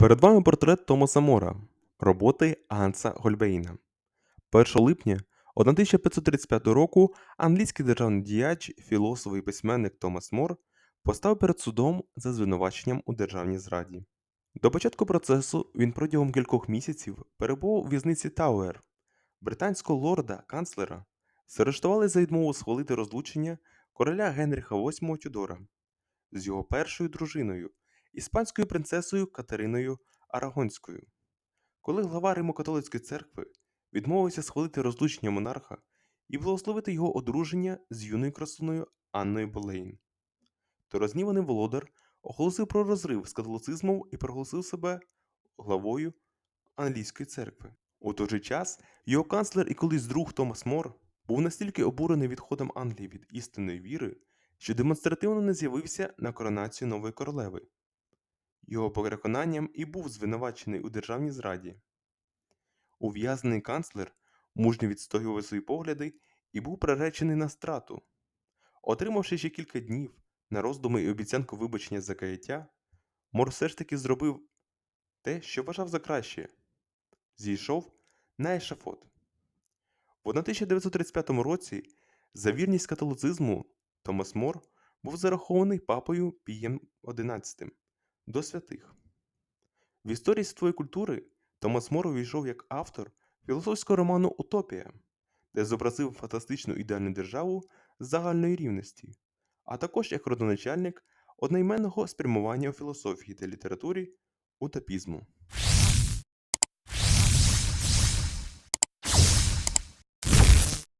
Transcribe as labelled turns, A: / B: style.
A: Перед вами портрет Томаса Мора, роботи Ганса Гольбейна. 1 липня 1535 року англійський державний діяч, філософ і письменник Томас Мор постав перед судом за звинуваченням у державній зраді. До початку процесу він протягом кількох місяців перебував у в'язниці Тауер. Британського лорда-канцлера заарештували за відмову схвалити розлучення короля Генріха VIII Тюдора з його першою дружиною, іспанською принцесою Катериною Арагонською. Коли глава Римо-католицької церкви відмовився схвалити розлучення монарха і благословити його одруження з юною красуною Анною Болейн, то розніваний володар оголосив про розрив з католицизмом і проголосив себе главою англійської церкви. У той же час його канцлер і колись друг Томас Мор був настільки обурений відходом Англії від істинної віри, що демонстративно не з'явився на коронацію нової королеви. Його переконанням і був звинувачений у державній зраді. Ув'язнений канцлер мужньо відстоював свої погляди і був приречений на страту. Отримавши ще кілька днів на роздуми і обіцянку вибачення за каяття, Мор все ж таки зробив те, що вважав за краще зійшов на ешафот. В 1935 році за вірність католицизму Томас Мор був зарахований папою Пієм XI до святих. В історії світової культури Томас Мор увійшов як автор філософського роману Утопія, де зобразив фантастичну ідеальну державу загальної рівності, а також як родоначальник одноіменного спрямування у філософії та літературі утопізму.